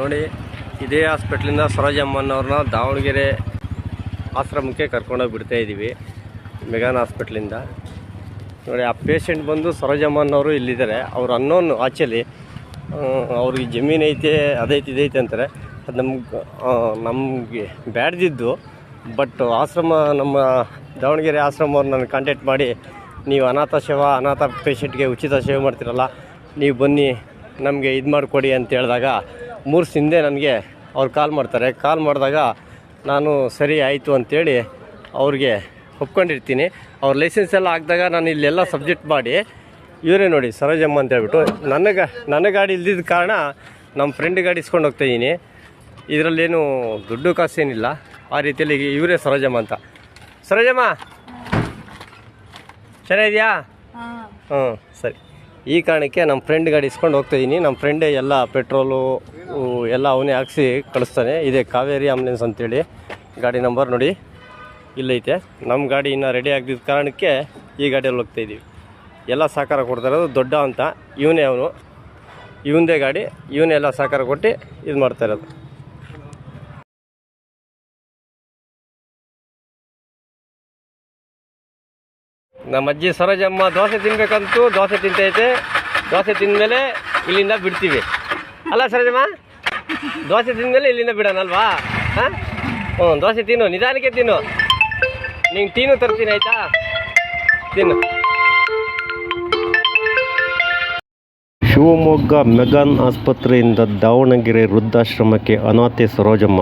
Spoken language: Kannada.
ನೋಡಿ, ಇದೇ ಹಾಸ್ಪಿಟ್ಲಿಂದ ಸರೋಜಮ್ಮನವ್ರನ್ನ ದಾವಣಗೆರೆ ಆಶ್ರಮಕ್ಕೆ ಕರ್ಕೊಂಡೋಗಿ ಬಿಡ್ತಾ ಇದ್ದೀವಿ ಮೆಗಾನ್ ಹಾಸ್ಪಿಟ್ಲಿಂದ. ನೋಡಿ, ಆ ಪೇಷಂಟ್ ಬಂದು ಸರೋಜಮ್ಮನವರು ಇಲ್ಲಿದ್ದಾರೆ. ಅವ್ರು ಅನ್ನೋನು ಆ್ಯಕ್ಚುಲಿ ಅವ್ರಿಗೆ ಜಮೀನು ಐತೆ, ಅದೈತೆ, ಇದೈತೆ ಅಂತಾರೆ. ಅದು ನಮ್ಗೆ ನಮಗೆ ಬ್ಯಾಡ್ದಿದ್ದು, ಬಟ್ ಆಶ್ರಮ, ನಮ್ಮ ದಾವಣಗೆರೆ ಆಶ್ರಮವ್ರು ನನಗೆ ಕಾಂಟ್ಯಾಕ್ಟ್ ಮಾಡಿ, ನೀವು ಅನಾಥ ಸೇವಾ, ಅನಾಥ ಪೇಷಂಟ್ಗೆ ಉಚಿತ ಸೇವೆ ಮಾಡ್ತೀರಲ್ಲ, ನೀವು ಬನ್ನಿ, ನಮಗೆ ಇದು ಮಾಡಿಕೊಡಿ ಅಂತ ಹೇಳಿದಾಗ ಮೂರು ಸಿಂದೆ ಹಿಂದೆ ನನಗೆ ಅವ್ರು ಕಾಲ್ ಮಾಡ್ತಾರೆ. ಕಾಲ್ ಮಾಡಿದಾಗ ನಾನು ಸರಿ ಆಯಿತು ಅಂಥೇಳಿ ಅವ್ರಿಗೆ ಒಪ್ಕೊಂಡಿರ್ತೀನಿ. ಅವ್ರ ಲೈಸೆನ್ಸ್ ಎಲ್ಲ ಹಾಕಿದಾಗ ನಾನು ಇಲ್ಲೆಲ್ಲ ಸಬ್ಜೆಕ್ಟ್ ಮಾಡಿ ಇವರೇ ನೋಡಿ ಸರೋಜಮ್ಮ ಅಂತ ಹೇಳ್ಬಿಟ್ಟು ನನ್ನ ಗಾ ನನ್ನ ಗಾಡಿ ಇಲ್ದಿದ್ದ ಕಾರಣ ನಮ್ಮ ಫ್ರೆಂಡ್ ಗಾಡಿ ಇಸ್ಕೊಂಡು ಹೋಗ್ತಾಯಿದ್ದೀನಿ ಇದರಲ್ಲೇನು ದುಡ್ಡು ಕಾಸೇನಿಲ್ಲ. ಆ ರೀತಿಯಲ್ಲಿ ಇವರೇ ಸರೋಜಮ್ಮ ಅಂತ. ಸರೋಜಮ್ಮ! ಚೆನ್ನಾಗಿದೆಯಾ? ಹ್ಞೂ ಸರಿ. ಈ ಕಾರಣಕ್ಕೆ ನಮ್ಮ ಫ್ರೆಂಡ್ ಗಾಡಿ ಇಸ್ಕೊಂಡು ಹೋಗ್ತಾಯಿದ್ದೀನಿ ನಮ್ಮ ಫ್ರೆಂಡೇ ಎಲ್ಲ ಪೆಟ್ರೋಲು ಎಲ್ಲ ಅವನೇ ಹಾಕ್ಸಿ ಕಳಿಸ್ತಾನೆ. ಇದೆ ಕಾವೇರಿ ಆಂಬುಲೆನ್ಸ್ ಅಂತೇಳಿ. ಗಾಡಿ ನಂಬರ್ ನೋಡಿ. ಇಲ್ಲೈತೆ. ನಮ್ಮ ಗಾಡಿ ಇನ್ನೂ ರೆಡಿ ಆಗದಿದ್ದ ಕಾರಣಕ್ಕೆ ಈ ಗಾಡಿಯಲ್ಲಿ ಹೋಗ್ತಾ ಇದ್ದೀವಿ ಎಲ್ಲ ಸಹಕಾರ ಕೊಡ್ತಾ ಇರೋದು ದೊಡ್ಡ ಅಂತ. ಇವನೇ ಅವನು. ಇವನದೇ ಗಾಡಿ. ಇವನೇ ಎಲ್ಲ ಸಹಕಾರ ಕೊಟ್ಟು ಇದು ಮಾಡ್ತಾ ನಮ್ಮ ಅಜ್ಜಿ ಸರೋಜಮ್ಮ ದೋಸೆ ತಿನ್ಬೇಕಂತೂ ದೋಸೆ ತಿಂತೈತೆ. ದೋಸೆ ತಿಂದಮೇಲೆ ಇಲ್ಲಿಂದ ಬಿಡ್ತೀವಿ. ಅಲ್ಲ ಸರೋಜಮ್ಮ? ದೋಸೆ ತಿಂದಮೇಲೆ ಇಲ್ಲಿಂದ ಬಿಡೋಣಲ್ವಾ? ಹಾಂ? ಹ್ಞೂ, ದೋಸೆ ತಿನ್ನು, ನಿಧಾನಕ್ಕೆ ತಿನ್ನು. ನೀನು ಟೀನು ತರ್ತೀನಿ, ಆಯಿತಾ? ತಿನ್ನು. ಶಿವಮೊಗ್ಗ ಮೆಗಾನ್ ಆಸ್ಪತ್ರೆಯಿಂದ ದಾವಣಗೆರೆ ವೃದ್ಧಾಶ್ರಮಕ್ಕೆ ಅನಾಥೆ ಸರೋಜಮ್ಮ.